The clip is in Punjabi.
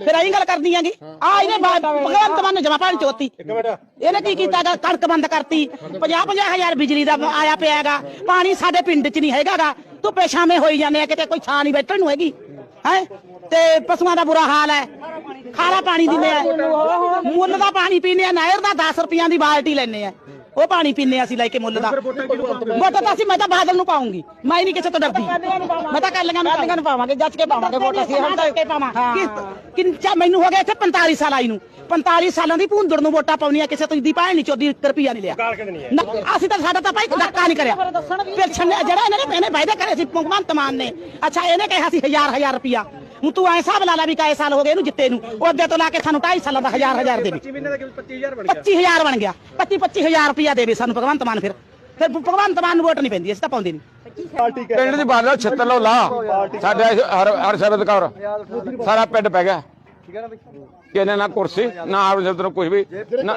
ਫਿਰ ਐਂ ਗੱਲ ਕਰਦੀ ਆਂਗੀ। ਆ ਇਹਨੇ ਭਗਵੰਤ ਮਾਨ ਨੇ ਜਮਾ ਪਾਣੀ ਚੋਤੀ ਇਹਨੇ ਕੀ ਕੀਤਾ ਗਾ? ਕਣਕ ਬੰਦ ਕਰਤੀ। 50 50 ਹਜ਼ਾਰ ਬਿਜਲੀ ਦਾ ਆਇਆ ਪਿਆਗਾ ਪਾਣੀ ਸਾਡੇ ਪਿੰਡ 'ਚ ਨਹੀਂ ਹੈਗਾਗਾ ਧੁੱਪੇ ਛਾਵੇਂ ਹੋਈ ਜਾਂਦੇ ਆ ਕਿਤੇ ਕੋਈ ਛਾਂ ਨਹੀਂ ਬੈਠਣ ਨੂੰ ਹੈਗੀ। ਹੈ? ਤੇ ਪਸ਼ੂਆਂ ਦਾ ਬੁਰਾ ਹਾਲ ਹੈ। ਖਾਰਾ ਪਾਣੀ ਦਿੰਦੇ ਆ। ਮੁੱਲ ਦਾ ਪਾਣੀ ਪੀਂਦੇ ਆ ਨਹਿਰ ਦਾ 10 ਰੁਪਈਆਂ ਦੀ ਬਾਲਟੀ ਲੈਣੇ ਆ। ਉਹ ਪਾਣੀ ਪੀਂਦੇ ਆ ਅਸੀਂ ਲੈ ਕੇ ਮੁੱਲ ਦਾ। ਵੋਟ ਤਾਂ ਅਸੀਂ ਮੈਂ ਤਾਂ ਬਾਦਲ ਨੂੰ ਪਾਉਂਗੀ। ਮੈਂ ਨਹੀਂ ਕਿਸੇ ਤੋਂ ਡਰਦੀ। ਮੈਂ ਤਾਂ ਕੱਲੀਆਂ ਨੂੰ ਕੱਲੀਆਂ ਨੂੰ ਪਾਵਾਂਗੇ ਜੱਜ ਕੇ ਪਾਵਾਂਗੇ ਵੋਟ ਅਸੀਂ ਹੁਣ ਤੱਕ ਕੇ ਪਾਵਾਂ। ਕਿੰਚਾ ਮੈਨੂੰ ਹੋ ਗਿਆ ਇੱਥੇ 45 ਸਾਲ ਆਈ ਨੂੰ। 45 ਸਾਲਾਂ ਦੀ ਭੂੰਦੜ ਨੂੰ ਵੋਟਾਂ ਪਾਉਣੀਆਂ ਕਿਸੇ ਤੋਂ ਦੀ ਭੈਣ ਨਹੀਂ ਚੋਦੀ 1 ਰੁਪਿਆ ਨਹੀਂ ਲਿਆ ਅਸੀਂ ਤਾਂ ਸਾਡਾ ਤਾਂ ਭਾਈ ਧੱਕਾ ਨਹੀਂ ਕਰਿਆ। ਪੈਨਸ਼ਨ ਜਿਹੜਾ ਇਹਨਾਂ ਨੇ ਇਹਨੇ ਵਾਅਦੇ ਕਰੇ ਸੀ ਭਗਵੰਤ ਮਾਨ ਨੇ। ਅੱਛਾ ਇਹਨੇ ਕਿਹਾ ਸੀ ਹਜ਼ਾਰ ਹਜ਼ਾਰ ਰੁਪਿਆ ਹੁਣ ਤੂੰ ਐ ਹਿਸਾਬ ਲਾ ਲਾ ਵੀ ਕਾਏ ਸਾਲ ਹੋ ਗਏ ਇਹਨੂੰ ਜਿੱਤੇ ਨੂੰ। ਉਹ ਅੱਗੇ ਤੋਂ ਲਾ ਕੇ ਸਾਨੂੰ 2.5 ਸਾਲਾਂ ਦਾ ਹਜ਼ਾਰ ਹਜ਼ਾਰ ਦੇਵੇ 25 ਮਹੀਨੇ ਦਾ ਕਿਵੇਂ 25000 ਬਣ ਗਿਆ? 25000 ਬਣ ਗਿਆ। 25 25000 ਰੁਪਿਆ ਦੇਵੇ ਸਾਨੂੰ ਭਗਵੰਤ ਮਾਨ ਫਿਰ। ਫਿਰ ਭਗਵੰਤ ਮਾਨ ਨੂੰ ਵੋਟ ਨਹੀਂ ਪੈਂਦੀ ਅਸੀਂ ਤਾਂ ਪਾਉਂਦੇ ਨਹੀਂ। ਪਿੰਡ ਦੀ ਬਾਦਲ ਛੱਤਰ ਲੋ। ਲਾ ਸਾਡੇ ਹਰ ਹਰ ਸ਼ਬਦ ਕੌਰ ਸਾਰਾ ਪਿੰਡ ਪੈ ਗਿਆ। ਠੀਕ ਹੈ ਨਾ ਬਈ? ਕਿ ਇਹਨੇ ਨਾ ਕੁਰਸੀ ਨਾ ਆਪ ਕੁਝ ਵੀ। ਨਾ